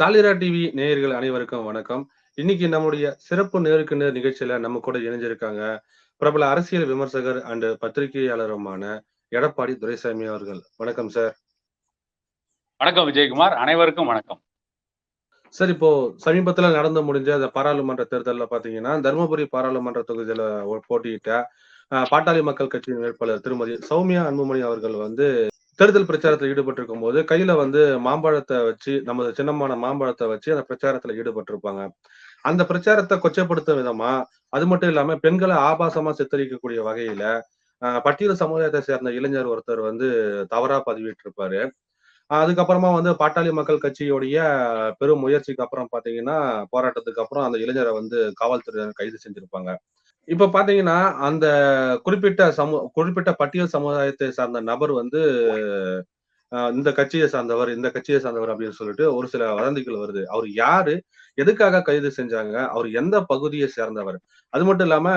சாலிரா TV நேயர்கள் அனைவருக்கும் வணக்கம். இன்னைக்கு நம்முடைய சிறப்பு நேருக்கு நேர் நிகழ்ச்சியில நம்ம கூட இணைஞ்சிருக்காங்க பிரபல அரசியல் விமர்சகர் அண்ட் பத்திரிகையாளருமான எடப்பாடி துரைசாமி அவர்கள். வணக்கம் சார் வணக்கம் விஜயகுமார். அனைவருக்கும் வணக்கம். சார் இப்போ சமீபத்துல நடந்து முடிஞ்ச அந்த பாராளுமன்ற தேர்தல்ல பாத்தீங்கன்னா தருமபுரி பாராளுமன்ற தொகுதியில போட்டியிட்ட பாட்டாளி மக்கள் கட்சியின் வேட்பாளர் திருமதி சௌமியா அன்புமணி அவர்கள் வந்து தேர்தல் பிரச்சாரத்தில் ஈடுபட்டிருக்கும் போது கையில வந்து மாம்பழத்தை வச்சு நமது சின்னமான மாம்பழத்தை வச்சு அந்த பிரச்சாரத்துல ஈடுபட்டிருப்பாங்க. அந்த பிரச்சாரத்தை கொச்சைப்படுத்தும் விதமா அது மட்டும் இல்லாம பெண்களை ஆபாசமா சித்தரிக்கக்கூடிய வகையில பட்டியல் சமுதாயத்தை சேர்ந்த இளைஞர் ஒருத்தர் வந்து தவறா பதிவிட்டிருப்பாரு. அஹ், அதுக்கப்புறமா வந்து பாட்டாளி மக்கள் கட்சியுடைய பெரும் முயற்சிக்கு அப்புறம் பாத்தீங்கன்னா போராட்டத்துக்கு அப்புறம் அந்த இளைஞரை வந்து காவல்துறையினர் கைது செஞ்சிருப்பாங்க. இப்ப பாத்தீங்கன்னா அந்த குறிப்பிட்ட சமூ குறிப்பிட்ட பட்டியல் சமுதாயத்தை சார்ந்த நபர் வந்து இந்த கட்சியை சார்ந்தவர் இந்த கட்சியை சார்ந்தவர் அப்படின்னு சொல்லிட்டு ஒரு சில வதந்திகள் வருது. அவர் யாரு? எதுக்காக கைது செஞ்சாங்க? அவர் எந்த பகுதியை சேர்ந்தவர்? அது மட்டும் இல்லாம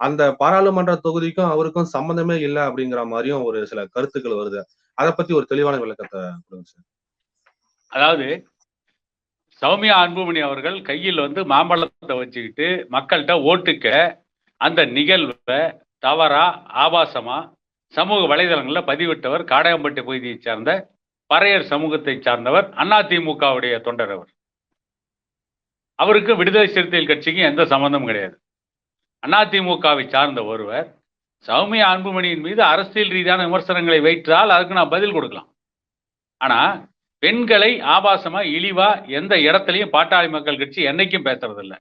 அந்த பாராளுமன்ற தொகுதிக்கும் அவருக்கும் சம்பந்தமே இல்லை அப்படிங்கிற மாதிரியும் ஒரு சில கருத்துக்கள் வருது. அதை பத்தி ஒரு தெளிவான விளக்கத்தை கொடுங்க சார். அதாவது சௌமியா அன்புமணி அவர்கள் கையில் வந்து மாம்பழத்தை வச்சுக்கிட்டு மக்கள்கிட்ட ஓட்டுக்க அந்த நிகழ்வை தவறா ஆபாசமா சமூக வலைதளங்களில் பதிவிட்டவர் காடையம்பட்டி பகுதியைச் சார்ந்த பறையர் சமூகத்தை சார்ந்தவர் அதிமுகவுடைய தொண்டர் அவர். அவருக்கு விடுதலை சிறுத்தைகள் கட்சிக்கு எந்த சம்பந்தமும் கிடையாது. அதிமுகவை சார்ந்த ஒருவர் சௌமிய அன்புமணியின் மீது அரசியல் ரீதியான விமர்சனங்களை வைத்தால் அதுக்கு நான் பதில் கொடுக்கலாம். ஆனா பெண்களை ஆபாசமா இழிவா எந்த இடத்துலயும் பாட்டாளி மக்கள் கட்சி என்னைக்கும் பேசுறதில்லை.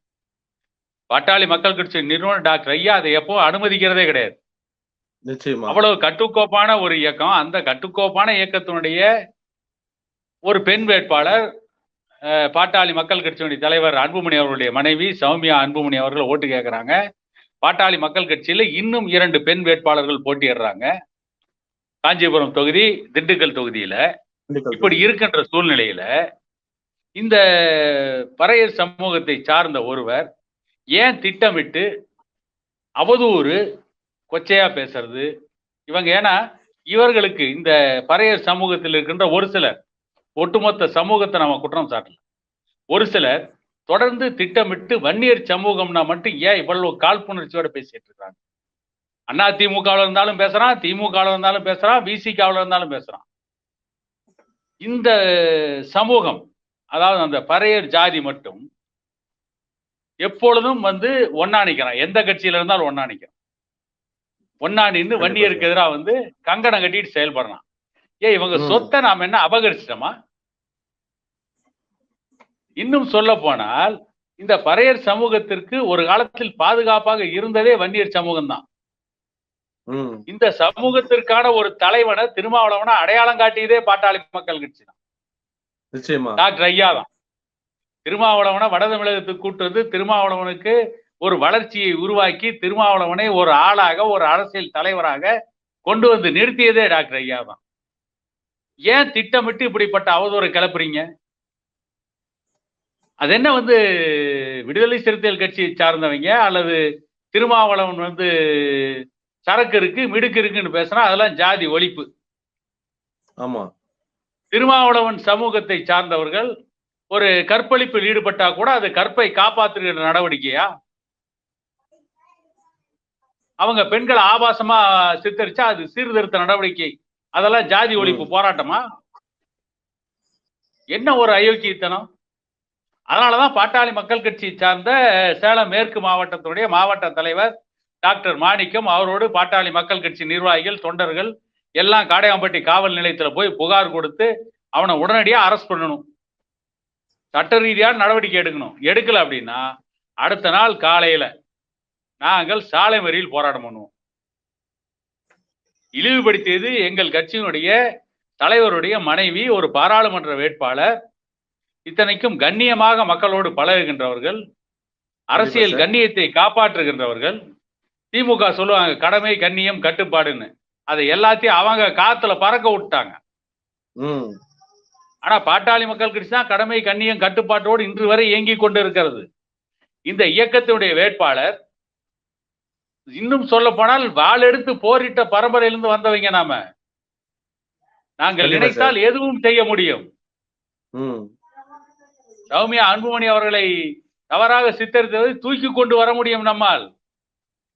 பாட்டாளி மக்கள் கட்சி நிறுவனர் டாக்டர் ஐயா அதை எப்போ அனுமதிக்கிறதே கிடையாது. நிச்சயமா. அவ்வளவு கட்டுக்கோப்பான ஒரு இயக்கம். அந்த கட்டுக்கோப்பான இயக்கத்தினுடைய ஒரு பெண் வேட்பாளர் பாட்டாளி மக்கள் கட்சியினுடைய தலைவர் அன்புமணி அவர்களுடைய மனைவி சௌமியா அன்புமணி அவர்கள் ஓட்டு கேட்கறாங்க. பாட்டாளி மக்கள் கட்சியில இன்னும் இரண்டு பெண் வேட்பாளர்கள் போட்டியிடுறாங்க. காஞ்சிபுரம் தொகுதி திண்டுக்கல் தொகுதியில. இப்படி இருக்கின்ற சூழ்நிலையில இந்த பறையர் சமூகத்தை சார்ந்த ஒருவர் ஏன் திட்டமிட்டு அவதூறு கொச்சையா பேசுறது? இவங்க ஏன்னா இவர்களுக்கு இந்த பறையர் சமூகத்தில் இருக்கின்ற ஒரு சிலர் ஒட்டுமொத்த சமூகத்தை நம்ம குற்றம் சாட்டல. ஒரு சிலர் தொடர்ந்து திட்டமிட்டு வன்னியர் சமூகம்னா மட்டும் ஏன் இவ்வளவு காழ்ப்புணர்ச்சியோட பேசிட்டு இருக்காங்க? அண்ணா திமுகவில் இருந்தாலும் பேசுறான் திமுகவில் இருந்தாலும் பேசுறான் விசிகாவில் இருந்தாலும் பேசுறான். இந்த சமூகம் அதாவது அந்த பறையர் ஜாதி மட்டும் எப்பொழுதும் வந்து ஒன்னா நிக்கிறான் எந்த கட்சியில இருந்தாலும் ஒன்னா நிக்கிறான் ஒன்னா நின்று வன்னியருக்கு எதிராக வந்து கங்கணம் கட்டிட்டு செயல்படுறான். ஏன் இவங்க. சொத்தை நாம என்ன அபகரிச்சிட்டோமா? இன்னும் சொல்ல போனால் இந்த பறையர் சமூகத்திற்கு ஒரு காலத்தில் பாதுகாப்பாக இருந்ததே வன்னியர் சமூகம் தான் இந்த சமூகத்திற்கான ஒரு தலைவனை திருமாவளவனை அடையாளம் காட்டியதே பாட்டாளி மக்கள் கட்சி தான் டாக்டர் ஐயா தான் திருமாவளவனை வட தமிழகத்துக்கு கூட்டு வந்து திருமாவளவனுக்கு ஒரு வளர்ச்சியை உருவாக்கி திருமாவளவனை ஒரு ஆளாக ஒரு அரசியல் தலைவராக கொண்டு வந்து நிறுத்தியதே டாக்டர் ஐயா தான் ஏன் திட்டமிட்டு இப்படிப்பட்ட அவதூறை கிளப்புறீங்க? அது என்ன வந்து விடுதலை சிறுத்தைகள் கட்சியை சார்ந்தவங்க அல்லது திருமாவளவன் வந்து சரக்கு இருக்கு மிடுக்கு இருக்குன்னு பேசினா அதெல்லாம் ஜாதி ஒழிப்பு. ஆமா. திருமாவளவன் சமூகத்தை சார்ந்தவர்கள் ஒரு கற்பழிப்பில் ஈடுபட்டா கூட அது கற்பை காப்பாற்றுகிற நடவடிக்கையா? அவங்க பெண்களை ஆபாசமா சித்தரிச்சா அது சீர்திருத்த நடவடிக்கை. அதெல்லாம் ஜாதி ஒழிப்பு போராட்டமா? என்ன ஒரு அயோக்கியத்தனம்? அதனாலதான் பாட்டாளி மக்கள் கட்சி சார்ந்த சேலம் மேற்கு மாவட்டத்தினுடைய மாவட்ட தலைவர் டாக்டர் மாணிக்கம் அவரோடு பாட்டாளி மக்கள் கட்சி நிர்வாகிகள் தொண்டர்கள் எல்லாம் காடையாம்பட்டி காவல் நிலையத்துல போய் புகார் கொடுத்து அவனை உடனடியா அரெஸ்ட் பண்ணணும். சட்ட ரீதியான நடவடிக்கை எடுக்கணும். எடுக்கல அப்படின்னா அடுத்த நாள் காலையில நாங்கள் சாலை மறியல் போராட்டம் பண்ணுவோம். இழிவுபடுத்தியது எங்கள் கட்சியினுடைய தலைவருடைய மனைவி ஒரு பாராளுமன்ற வேட்பாளர். இத்தனைக்கும் கண்ணியமாக மக்களோடு பழகுகின்றவர்கள். அரசியல். கண்ணியத்தை காப்பாற்றுகின்றவர்கள். திமுக சொல்லுவாங்க கடமை கண்ணியம் கட்டுப்பாடுன்னு. அதை எல்லாத்தையும் அவங்க காத்துல பறக்க விட்டாங்க ஆனா பாட்டாளி மக்கள் கட்சி தான் கடமை கண்ணியம் கட்டுப்பாட்டோடு இன்று வரை இயங்கிக் கொண்டு இருக்கிறது இந்த இயக்கத்தினுடைய வேட்பாளர் இன்னும் சொல்ல போனால் வாள் எடுத்து போரிட்ட பரம்பரையிலிருந்து வந்தவங்க நாம. நாங்கள் நினைத்தால் எதுவும் செய்ய முடியும். சௌமியா அன்புமணி அவர்களை தவறாக சித்தரித்ததை தூக்கி கொண்டு வர முடியும் நம்மால்.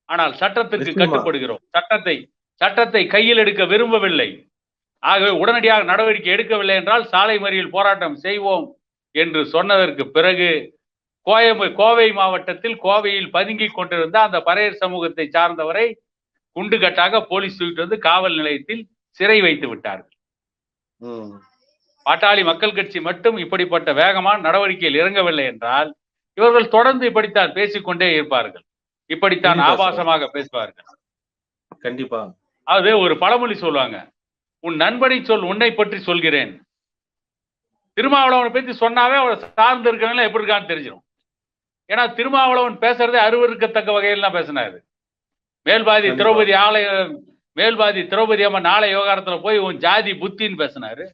ஆனால் சட்டத்திற்கு. கட்டுப்படுகிறோம். சட்டத்தை சட்டத்தை கையில் எடுக்க விரும்பவில்லை. ஆகவே உடனடியாக நடவடிக்கை எடுக்கவில்லை என்றால் சாலை மறியல் போராட்டம் செய்வோம் என்று சொன்னதற்கு பிறகு கோயம்பு கோவை மாவட்டத்தில் கோவையில் பதுங்கிக் கொண்டிருந்த அந்த பறையர் சமூகத்தை சார்ந்தவரை குண்டுகட்டாக போலீஸ் தூக்கிட்டு வந்து காவல் நிலையத்தில் சிறை வைத்து விட்டார்கள். பாட்டாளி மக்கள் கட்சி மட்டும் இப்படிப்பட்ட வேகமான நடவடிக்கையில் இறங்கவில்லை என்றால் இவர்கள் தொடர்ந்து இப்படித்தான் பேசிக்கொண்டே இருப்பார்கள். இப்படித்தான். ஆபாசமாக பேசுவார்கள். கண்டிப்பா. அது ஒரு பழமொழி சொல்லுவாங்க. உன் நண்பனை சொல் உன்னை பற்றி சொல்கிறேன். திருமாவளவனை பத்தி சொன்னாவே அவரை சார்ந்து இருக்கிறவங்க எப்படி இருக்கான்னு தெரிஞ்சிடும் ஏன்னா திருமாவளவன் பேசுறதே அருவருக்கத்தக்க வகையில் தான் பேசினாரு மேல்பாதி. திரௌபதி ஆலய மேல்பாதி திரௌபதி அம்மா நாளை விவகாரத்துல போய் உன் ஜாதி புத்தின்னு பேசினாரு.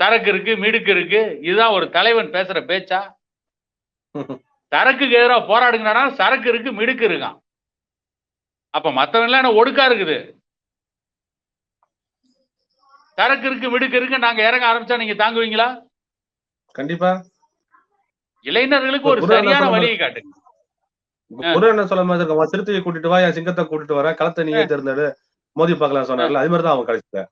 சரக்கு இருக்கு மிடுக்கு இருக்கு இதுதான் ஒரு தலைவன் பேசுற பேச்சா? சரக்குக்கு எதிராக போராடுங்கடா சரக்கு இருக்கு மிடுக்கு இருக்கான். அப்ப மத்தவங்க எல்லாம் என்ன ஒடுக்கா இருக்குது? சரக்கு இருக்கு மிடுக்கு இருக்கு நாங்க இறங்க ஆரம்பிச்சா நீங்க தாங்குவீங்களா? கண்டிப்பா. இளைஞர்களுக்கு ஒரு சரியான வழியை காட்டுங்க. குரு என்ன சொல்ல மாதிரி இருக்கும் சிறுத்தையை கூட்டிட்டு வா என் சிங்கத்தை கூட்டிட்டு வரேன் களத்தை நீயே தேர்ந்தெடு. மோதி பார்க்கலாம் சொன்னார்ல அது மாதிரி தான் அவன் கடைசியில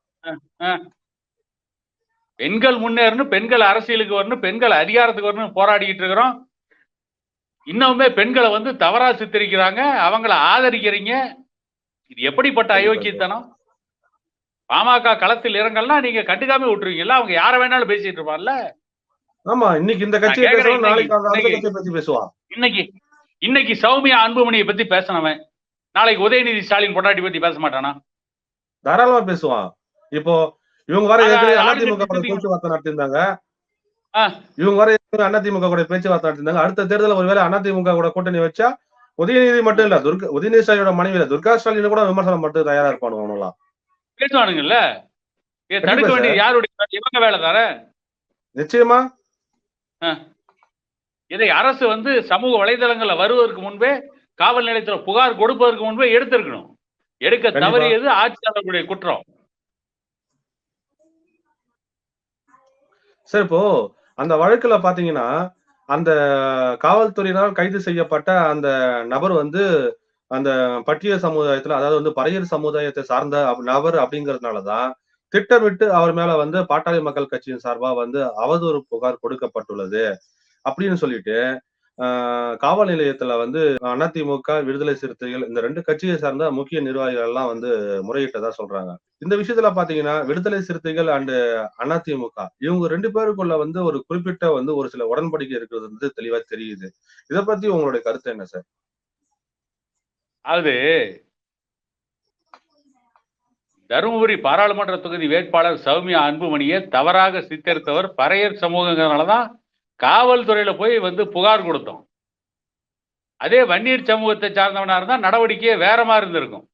பெண்கள் முன்னேறணும் பெண்கள் அரசியலுக்கு வரணும் பெண்கள் அதிகாரத்துக்கு வரணும் போராடிக்கிட்டு இருக்கிறோம். இன்னுமே பெண்களை வந்து தவறா சித்தரிக்கிறாங்க அவங்கள ஆதரிக்கிறீங்க. இது எப்படிப்பட்ட அயோக்கியத்தனம்? பாமக களத்தில் இறங்கலாம் நீங்க கண்டுக்காம விட்டுருவீங்கல்ல? அவங்க யார வேணாலும் பேசிட்டு இருப்பான்ல ஆமா இன்னைக்கு இந்த பேசுவான் நாளைக்கு பத்தி பேசுவான். இன்னைக்கு இன்னைக்கு சௌமியா அன்புமணியை பத்தி பேசினவன் நாளைக்கு உதயநிதி ஸ்டாலின் பொண்டாட்டி பத்தி பேச மாட்டானா? தாராளமா பேசுவான். இப்போ இவங்க வர அதிமுக. பேச்சுவார்த்தை நடத்திருந்தாங்க. இவங்க வர அதிமுக கூட பேச்சுவார்த்தை நடத்திருந்தாங்க அடுத்த தேர்தல் ஒருவேளை அதிமுக கூட கூட்டணி வச்சா உதயநிதி மட்டும் இல்ல துர்கா உதயநிதி ஸ்டாலினோட மனைவி இல்ல துர்கா ஸ்டாலின் கூட விமர்சனம் மட்டும் தயாரா இருப்பானு அவனுலாம் பேசுவானுங்கல்ல? தடுக்க வேண்டியது யாருடைய? இவங்க வேலை தானே? நிச்சயமா. இதை அரசு வந்து சமூக வலைதளங்கள்ல வருவதற்கு முன்பே காவல் நிலையத்துல புகார் கொடுப்பதற்கு முன்பே எடுத்திருக்கணும். எடுக்க. தவறியது ஆட்சியாளர்களுடைய குற்றம். சரி இப்போ அந்த வழக்குல பாத்தீங்கன்னா அந்த காவல்துறையினால் கைது செய்யப்பட்ட அந்த நபர் வந்து அந்த பட்டியல் சமுதாயத்துல அதாவது வந்து பறையர் சமுதாயத்தை சார்ந்த நபர் அப்படிங்கறதுனாலதான் திட்டமிட்டு அவர் மேல வந்து பாட்டாளி மக்கள் கட்சியின் சார்பா வந்து அவதூறு புகார் கொடுக்கப்பட்டுள்ளது அப்படின்னு சொல்லிட்டு ஆஹ், காவல் நிலையத்துல வந்து அதிமுக விடுதலை சிறுத்தைகள் இந்த ரெண்டு கட்சியை சார்ந்த முக்கிய நிர்வாகிகள் எல்லாம் வந்து முறையிட்டதா சொல்றாங்க. இந்த விஷயத்துல பாத்தீங்கன்னா விடுதலை சிறுத்தைகள் அண்ட் அதிமுக இவங்க ரெண்டு பேருக்குள்ள வந்து ஒரு குறிப்பிட்ட வந்து ஒரு சில உடன்படிக்கை இருக்கிறது வந்து தெளிவா தெரியுது. இதை பத்தி உங்களுடைய கருத்து என்ன சார்? அது தருமபுரி பாராளுமன்ற தொகுதி வேட்பாளர் சௌமியா அன்புமணியை தவறாக சித்தரித்தவர் பறையர் சமூகங்கிறதுனாலதான் காவல்துறையில போய் வந்து புகார் கொடுத்தோம். அதே வன்னியர் சமூகத்தை சார்ந்தவனா இருந்தா நடவடிக்கையே வேற மாதிரி இருந்திருக்கும்.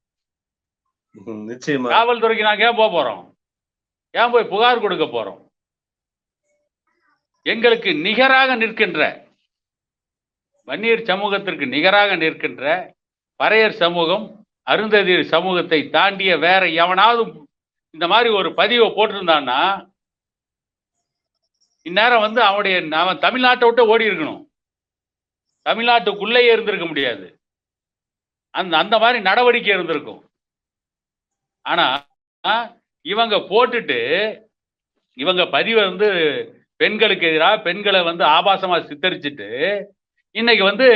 நிச்சயமா. காவல்துறைக்கு நாங்க ஏன் போக போறோம்? ஏன் போய் புகார் கொடுக்க போறோம்? எங்களுக்கு நிகராக நிற்கின்ற வன்னியர் சமூகத்திற்கு நிகராக நிற்கின்ற பறையர் சமூகம் அருந்ததியர் சமூகத்தை தாண்டிய வேற எவனாவது இந்த மாதிரி ஒரு பதிவை போட்டிருந்தான்னா இந்நேரம் வந்து அவனுடைய அவன் தமிழ்நாட்டை விட்டு ஓடி இருக்கணும். தமிழ்நாட்டுக்குள்ளேயே இருந்திருக்க முடியாது. அந்த அந்த மாதிரி நடவடிக்கை இருந்திருக்கும். ஆனா இவங்க போட்டுட்டு இவங்க பதிவை வந்து பெண்களுக்கு எதிராக பெண்களை வந்து ஆபாசமா சித்தரிச்சுட்டு இன்னைக்கு வந்து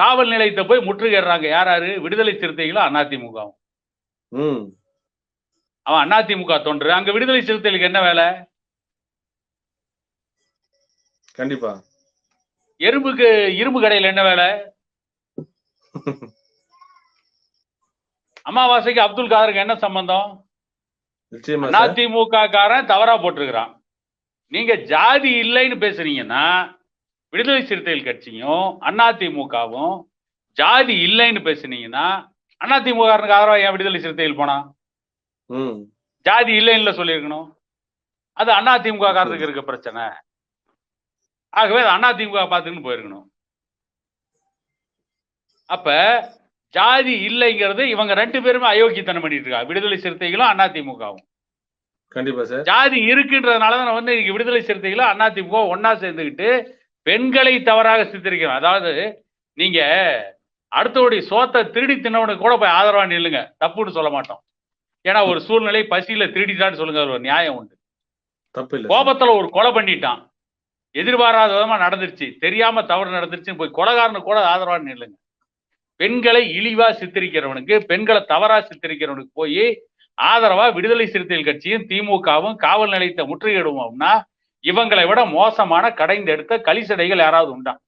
காவல் நிலையத்தை போய் முற்றுகையிடுறாங்க. யார் யாரு? விடுதலை சிறுத்தைகளும் அதிமுகவும் அவன் அதிமுக தொன்று அங்க விடுதலை சிறுத்தைகளுக்கு என்ன வேலை? கண்டிப்பா. எறும்புக்கு இரும்பு கடையில் என்ன வேலை? அமாவாசைக்கு அப்துல் காதருக்கு என்ன சம்பந்தம்? அதிமுக காரன் தவறா போட்டிருக்கிறான். நீங்க ஜாதி இல்லைன்னு பேசுறீங்கன்னா விடுதலை சிறுத்தைகள் கட்சியும் அதிமுகவும் ஜாதி இல்லைன்னு பேசுனீங்கன்னா அதிமுக காரனுக்கு ஆதரவா ஏன் விடுதலை சிறுத்தைகள் போனா? ஜாதி இல்லைன்னு சொல்லியிருக்கணும். அது அதிமுக காரத்துக்கு இருக்க பிரச்சனை. ஆகவே அது அதிமுக பார்த்துக்கின்னு போயிருக்கணும். அப்ப ஜாதி இல்லைங்கிறது இவங்க ரெண்டு பேருமே அயோக்கியத்தனம் பண்ணிட்டு இருக்காங்க விடுதலை சிறுத்தைகளும் அதிமுகவும் கண்டிப்பா சார். ஜாதி இருக்குன்றதுனால தான் வந்து இன்னைக்கு விடுதலை சிறுத்தைகளும் அதிமுக ஒன்னா சேர்ந்துக்கிட்டு பெண்களை தவறாக சித்தரிக்கிறோம். அதாவது நீங்க அடுத்தவருடைய சோத்தை திருடி தின்னவனுக்கு கூட போய் ஆதரவா நில்லுங்க. தப்புன்னு சொல்ல மாட்டோம். ஏன்னா ஒரு சூழ்நிலை பசியில திருடிட்டான்னு சொல்லுங்க. ஒரு நியாயம் உண்டு. தப்பு. கோபத்துல ஒரு கொலை பண்ணிட்டான். எதிர்பாராத விதமா நடந்துருச்சு. தெரியாம தவறு நடந்துருச்சுன்னு போய் கொலகாரனுக்கு கூட ஆதரவா நில்லுங்க. பெண்களை இழிவா சித்தரிக்கிறவனுக்கு பெண்களை தவறா சித்தரிக்கிறவனுக்கு போய் ஆதரவா விடுதலை சிறுத்தைகள் கட்சியும் திமுகவும் காவல் நிலையத்தை முற்றுகையிடுவோம்னா இவங்களை விட மோசமான கடைந்தெடுத்த கலிசடைகள் யாராவது உண்டா?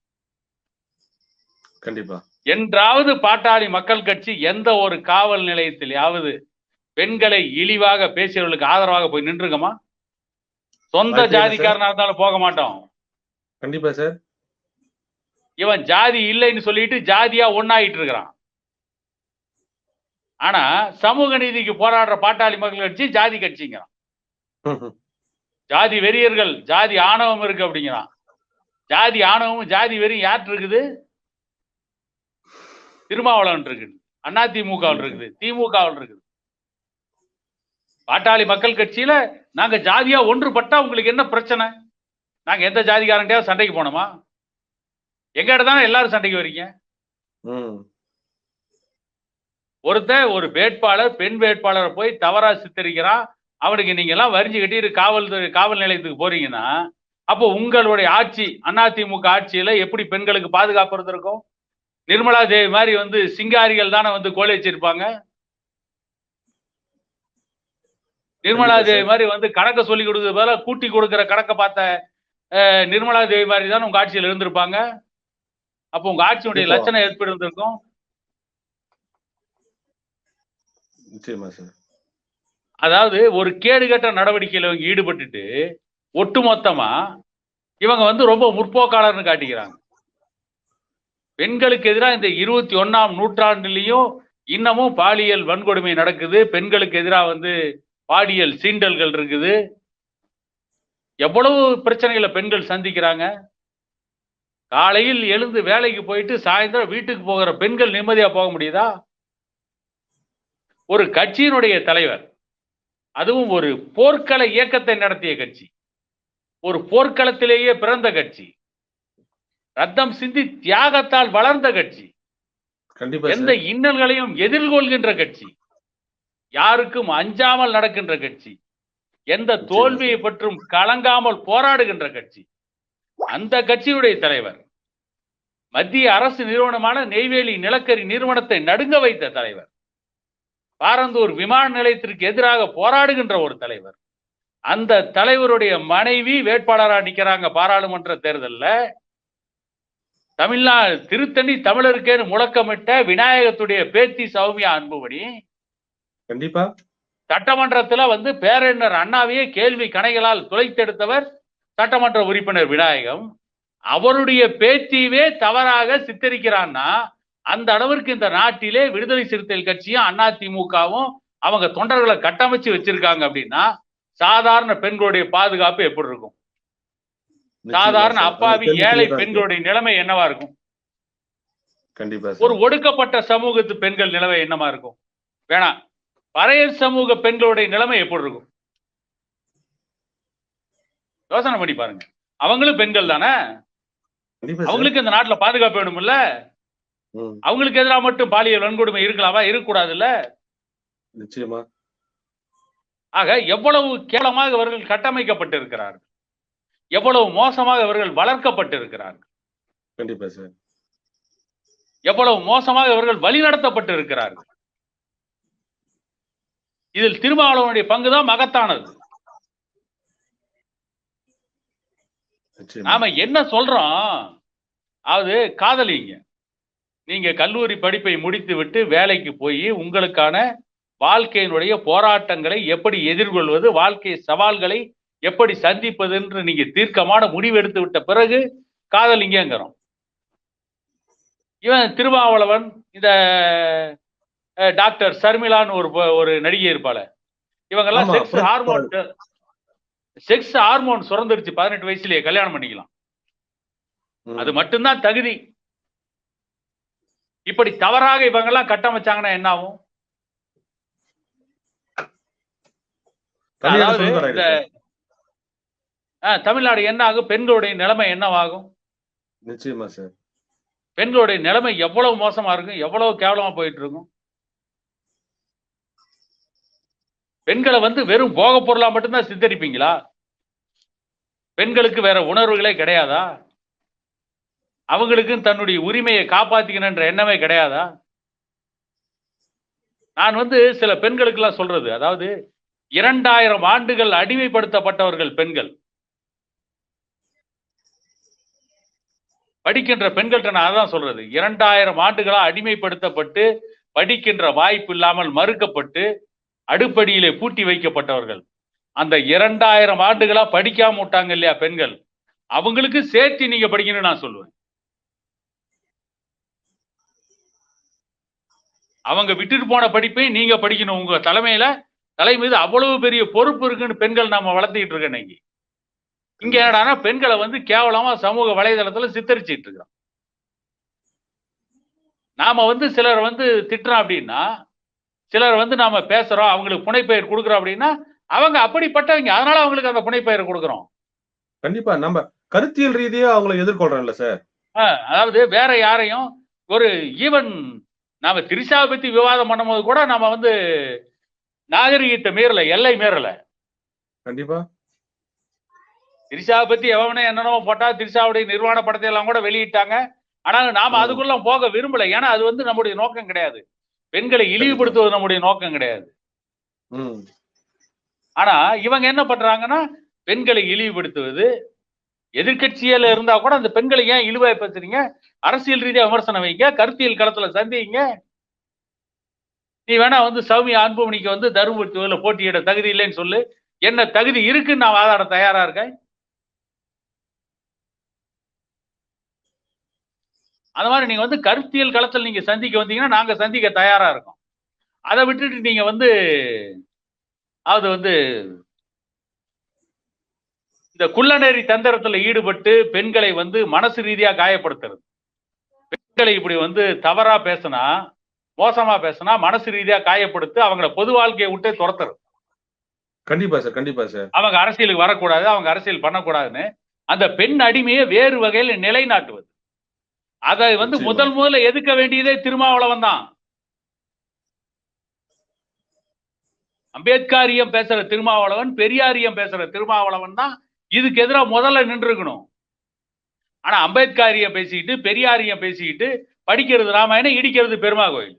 கண்டிப்பா. என்றாவது பாட்டாளி மக்கள் கட்சி எந்த ஒரு காவல் நிலையத்திலாவது பெண்களை இழிவாக பேசியவர்களுக்கு ஆதரவாக போய் நின்றுங்கம்மா சொந்த. ஜாதிக்காரனா இருந்தாலும் போக மாட்டோம். கண்டிப்பா சார். இவன் ஜாதி இல்லைன்னு சொல்லிட்டு ஜாதியா ஒண்ணாயிட்டு இருக்கிறான். ஆனா சமூக நீதிக்கு போராடுற பாட்டாளி மக்கள் கட்சி ஜாதி கட்சிங்கிறான். ஜாதி வெறியர்கள் ஜாதி ஆணவம் இருக்கு அப்படிங்கிறான். ஜாதி ஆணவமும் ஜாதி வெறியும் யார்கிட்ட இருக்குது? திருமாவளவன் இருக்குது. அதிமுகவில் இருக்குது. திமுகவில் இருக்குது. பாட்டாளி மக்கள் கட்சியில நாங்க ஜாதியா ஒன்றுபட்டா உங்களுக்கு என்ன பிரச்சனை? நாங்க எந்த ஜாதிகாரன்டையாவது சண்டைக்கு போனோமா? எங்க தானே எல்லாரும் சண்டைக்கு வரீங்க? ஒருத்தன் ஒரு வேட்பாளர் பெண் வேட்பாளரை போய் தவறா சித்தரிக்கிறான். அவனுக்கு நீங்க எல்லாம் வரிஞ்சு கட்டிட்டு காவல் காவல் நிலையத்துக்கு போறீங்கன்னா அப்போ உங்களுடைய ஆட்சி அதிமுக ஆட்சியில எப்படி பெண்களுக்கு பாதுகாப்பு இருந்திருக்கும் நிர்மலா தேவி மாதிரி வந்து சிங்காரிகள் தானே வந்து கோலை வச்சிருப்பாங்க? நிர்மலா தேவி. மாதிரி வந்து கணக்கை சொல்லி கொடுக்கறது பதிலா கூட்டி கொடுக்கிற கணக்கை பார்த்த நிர்மலா தேவி மாதிரி தானே உங்க ஆட்சியில் இருந்திருப்பாங்க? அப்போ உங்க ஆட்சியுடைய லட்சணம் எப்படி இருந்திருக்கும்? நிச்சயமா சார். அதாவது ஒரு கேடுகட்ட நடவடிக்கையில் இவங்க ஈடுபட்டுட்டு ஒட்டுமொத்தமா இவங்க வந்து ரொம்ப முற்போக்காளர்னு காட்டிக்கிறாங்க. பெண்களுக்கு எதிராக இந்த இருபத்தி ஒன்னாம் நூற்றாண்டுலேயும் இன்னமும் பாலியல் வன்கொடுமை நடக்குது. பெண்களுக்கு எதிராக வந்து பாலியல் சீண்டல்கள் இருக்குது. எவ்வளவு பிரச்சனைகளை பெண்கள் சந்திக்கிறாங்க? காலையில் எழுந்து வேலைக்கு போயிட்டு சாயந்தரம் வீட்டுக்கு போகிற பெண்கள் நிம்மதியா போக முடியுதா? ஒரு கட்சியினுடைய தலைவர் அதுவும் ஒரு போர்க்கள இயக்கத்தை நடத்திய கட்சி. ஒரு போர்க்களத்திலேயே பிறந்த கட்சி. ரத்தம் சிந்தி தியாகத்தால் வளர்ந்த கட்சி. கண்டிப்பா எந்த இன்னல்களையும் எதிர்கொள்கின்ற கட்சி. யாருக்கும் அஞ்சாமல் நடக்கின்ற கட்சி. எந்த தோல்வியை பற்றும் கலங்காமல் போராடுகின்ற கட்சி. அந்த கட்சியுடைய தலைவர் மத்திய அரசு நிறுவனமான நெய்வேலி நிலக்கரி நிறுவனத்தை நடுங்க வைத்த தலைவர். பாரந்தூர் விமான நிலையத்திற்கு எதிராக போராடுகின்ற ஒரு தலைவர். அந்த தலைவருடைய மனைவி வேட்பாளரா நிக்கிறாங்க பாராளுமன்ற தேர்தல்ல. தமிழ்நாடு திருத்தணி தமிழருக்கேன்னு முழக்கமிட்ட விநாயகத்துடைய பேத்தி சௌமியா அன்புமணி கண்டிப்பா. சட்டமன்றத்துல வந்து பேரறிஞர் அண்ணாவையே கேள்வி கணைகளால் துளைத்தெடுத்தவர் சட்டமன்ற உறுப்பினர் விநாயகம். அவருடைய பேச்சையவே தவறாக சித்தரிக்கிறான்னா அந்த அளவிற்கு இந்த நாட்டிலே விடுதலை சிறுத்தைகள் கட்சியும் அதிமுகவும் அவங்க தொண்டர்களை கட்டமைச்சு வச்சிருக்காங்க அப்படின்னா சாதாரண பெண்களுடைய பாதுகாப்பு எப்படி இருக்கும்? சாதாரண. அப்பாவி ஏழை. பெண்களுடைய நிலைமை என்னவா இருக்கும்? கண்டிப்பா ஒரு ஒடுக்கப்பட்ட சமூகத்து பெண்கள் நிலைமை என்னமா இருக்கும்? வேணாம் பறையர் சமூக பெண்களுடைய நிலைமை எப்படி இருக்கும்? யோசனை பண்ணி பாருங்க. அவங்களும் பெண்கள் தானே? அவங்களுக்கு இந்த நாட்டுல பாதுகாப்பு வேணும்ல? அவங்களுக்கு எதிராக மட்டும் பாலியல் வன்கொடுமை இருக்கலாமா இருக்கக்கூடாதுல்ல? நிச்சயமா. ஆக எவ்வளவு கேவலமாக இவர்கள் கட்டமைக்கப்பட்டிருக்கிறார்கள். எவ்வளவு மோசமாக இவர்கள் வளர்க்கப்பட்டிருக்கிறார்கள். கண்டிப்பா சார். எவ்வளவு மோசமாக இவர்கள் வழிநடத்தப்பட்டு இருக்கிறார்கள் இதில் திருமாவளவனுடைய பங்குதான் மகத்தானது. நாம என்ன சொல்றோம்? அதாவது காதலிங்க. நீங்க கல்லூரி படிப்பை முடித்து விட்டு வேலைக்கு போய் உங்களுக்கான வாழ்க்கையினுடைய போராட்டங்களை எப்படி எதிர்கொள்வது வாழ்க்கை சவால்களை எப்படி சந்திப்பது என்று நீங்க தீர்க்கமான முடிவு எடுத்து விட்ட பிறகு காதலிங்கிறோம் இவன் திருமாவளவன் இந்த டாக்டர் சர்மிளான்னு ஒரு ஒரு நடிகை இருப்பாள. இவங்கெல்லாம் செக்ஸ் ஹார்மோன் செக்ஸ் ஹார்மோன் சுரந்துருச்சு பதினெட்டு வயசுலயே கல்யாணம் பண்ணிக்கலாம். அது மட்டும்தான் தகுதி. இப்படி தவறாக இவங்கெல்லாம் கட்டமைச்சாங்கன்னா என்ன ஆகும் தமிழ்நாடு என்ன ஆகும் பெண்களுடைய நிலைமை என்னவாகும்? நிச்சயமா சார். பெண்களுடைய நிலைமை எவ்வளவு மோசமா இருக்கும்? எவ்வளவு கேவலமா போயிட்டு இருக்கும்? பெண்களை வந்து வெறும் போக பொருளா மட்டும்தான் சித்தரிப்பீங்களா? பெண்களுக்கு வேற உணர்வுகளே கிடையாதா? அவங்களுக்கும் தன்னுடைய உரிமையை காப்பாத்திக்கணுன்ற எண்ணமே கிடையாதா? நான் வந்து சில பெண்களுக்கெல்லாம் சொல்றது. அதாவது இரண்டாயிரம் ஆண்டுகள் அடிமைப்படுத்தப்பட்டவர்கள் பெண்கள். படிக்கின்ற பெண்கள்கிட்ட நான் அதான் சொல்றது. இரண்டாயிரம் ஆண்டுகளா அடிமைப்படுத்தப்பட்டு படிக்கின்ற வாய்ப்பு இல்லாமல் மறுக்கப்பட்டு அடுப்படியிலே பூட்டி வைக்கப்பட்டவர்கள். அந்த இரண்டாயிரம் ஆண்டுகளா படிக்காம விட்டாங்க இல்லையா பெண்கள்? அவங்களுக்கு சேர்த்து நீங்க படிக்கணும்னு நான் சொல்லுவேன். அவங்க விட்டுட்டு போன படிப்பை நீங்க படிக்கணும். உங்க தலைமையில தலை மீது அவ்வளவு பெரிய பொறுப்பு இருக்குன்னு பெண்கள் நாம வளர்த்துக்கிட்டு இருக்கோம் இன்னைக்கு. இங்க என்னடான்னா பெண்களை வந்து கேவலமா சமூக வலைதளத்துல சித்தரிச்சிட்டு இருக்கிறோம். நாம வந்து சிலர் வந்து திட்டுறோம் அப்படின்னா சிலர் வந்து நாம பேசுறோம் அவங்களுக்கு புனைப்பெயர் கொடுக்குறோம் அப்படின்னா அவங்க அப்படிப்பட்டவங்க. அதனால அவங்களுக்கு அந்த புனைப்பெயர் கொடுக்குறோம். கண்டிப்பா. நம்ம கருத்தியல் ரீதியா அவங்களை எதிர்கொள்றோம்ல சார். அதாவது வேற யாரையும் ஒரு ஈவன் நாம திரிஷாவை பத்தி விவாதம் பண்ணும்போது கூட நாம வந்து நாகரிகத்தை மீறல எல்லை மீறல. கண்டிப்பா. திரிஷாவை பத்தி எவனே என்னென்னமோ போட்டா திரிஷாவுடைய நிர்வாண படத்தை எல்லாம் கூட வெளியிட்டாங்க. ஆனால் நாம. அதுக்குள்ள போக விரும்பல. ஏன்னா அது வந்து நம்முடைய நோக்கம் கிடையாது. பெண்களை இழிவுபடுத்துவது நம்முடைய நோக்கம் கிடையாது. ஆனா இவங்க என்ன பண்றாங்கன்னா பெண்களை இழிவுபடுத்துவது எதிர்கட்சியில இருந்தா கூட அந்த பெண்களை ஏன் இழிவாய் பேசுறீங்க அரசியல் ரீதியா விமர்சனம் வைங்க கருத்தியல் களத்துல சந்திங்க. நீ வேணா வந்து சௌமி அன்புமணிக்கு வந்து தருமபுரி தொகுதியில போட்டியிட தகுதி இல்லைன்னு சொல்லு. என்ன தகுதி இருக்குன்னு நான் வாதாட தயாரா இருக்கேன்? அந்த மாதிரி நீங்க வந்து கருத்தியல் களத்தில் நீங்க சந்திக்க வந்தீங்கன்னா நாங்க சந்திக்க தயாரா இருக்கோம். அதை விட்டுட்டு நீங்க வந்து அது வந்து இந்த குள்ளநெறி தந்திரத்துல ஈடுபட்டு பெண்களை வந்து மனசு ரீதியா காயப்படுத்துறது. பெண்களை இப்படி வந்து தவறா பேசினா மோசமா பேசினா மனசு ரீதியா காயப்படுத்து அவங்கள பொது வாழ்க்கையை விட்டே துரத்துறது. கண்டிப்பா சார் கண்டிப்பா சார். அவங்க அரசியலுக்கு வரக்கூடாது அவங்க அரசியல் பண்ணக்கூடாதுன்னு அந்த பெண் அடிமையை வேறு வகையில் நிலைநாட்டுவது. அதை வந்து. முதல் முதல்ல எதுக்க வேண்டியதே திருமாவளவன் தான். அம்பேத்கரியம் பேசுற திருமாவளவன் பெரியாரியம் பேசுற திருமாவளவன் தான். இதுக்கு எதிராக முதல்ல நின்றுக்கணும் ஆனா அம்பேத்காரிய பேசிக்கிட்டு பெரியாரிய பேசிக்கிட்டு படிக்கிறது ராமாயணம் இடிக்கிறது பெருமா கோயில்.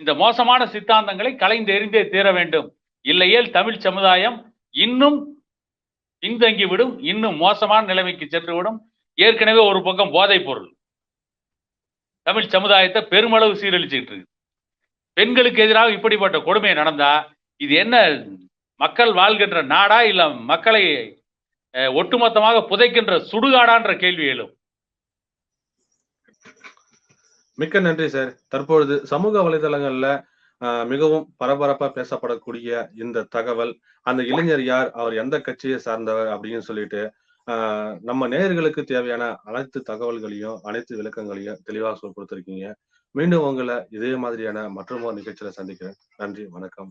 இந்த மோசமான சித்தாந்தங்களை கலைந்து எறிந்தே தீர வேண்டும். இல்லையேல் தமிழ் சமுதாயம் இன்னும் பின்தங்கிவிடும் இன்னும் மோசமான நிலைமைக்கு சென்றுவிடும். ஏற்கனவே ஒரு பக்கம் போதைப் பொருள். தமிழ் சமுதாயத்தை பெருமளவு சீரழிச்சுட்டு இருக்கு. பெண்களுக்கு எதிராக இப்படிப்பட்ட கொடுமை நடந்தா இது என்ன மக்கள் வாழ்கின்ற நாடா இல்ல மக்களை ஒட்டுமொத்தமாக புதைக்கின்ற சுடுகாடான்ற கேள்வி எழும். மிக்க நன்றி சார். தற்பொழுது சமூக வலைதளங்கள்ல மிகவும் பரபரப்பா பேசப்படக்கூடிய இந்த தகவல் அந்த இளைஞர் யார் அவர் எந்த கட்சியை சார்ந்தவர் அப்படின்னு சொல்லிட்டு ஆஹ், நம்ம நேயர்களுக்கு தேவையான அனைத்து தகவல்களையும் அனைத்து விளக்கங்களையும் தெளிவாக சொல் கொடுத்துருக்கீங்க. மீண்டும் உங்களை இதே மாதிரியான மற்றும் ஒரு நிகழ்ச்சியில சந்திக்கிறேன். நன்றி வணக்கம்.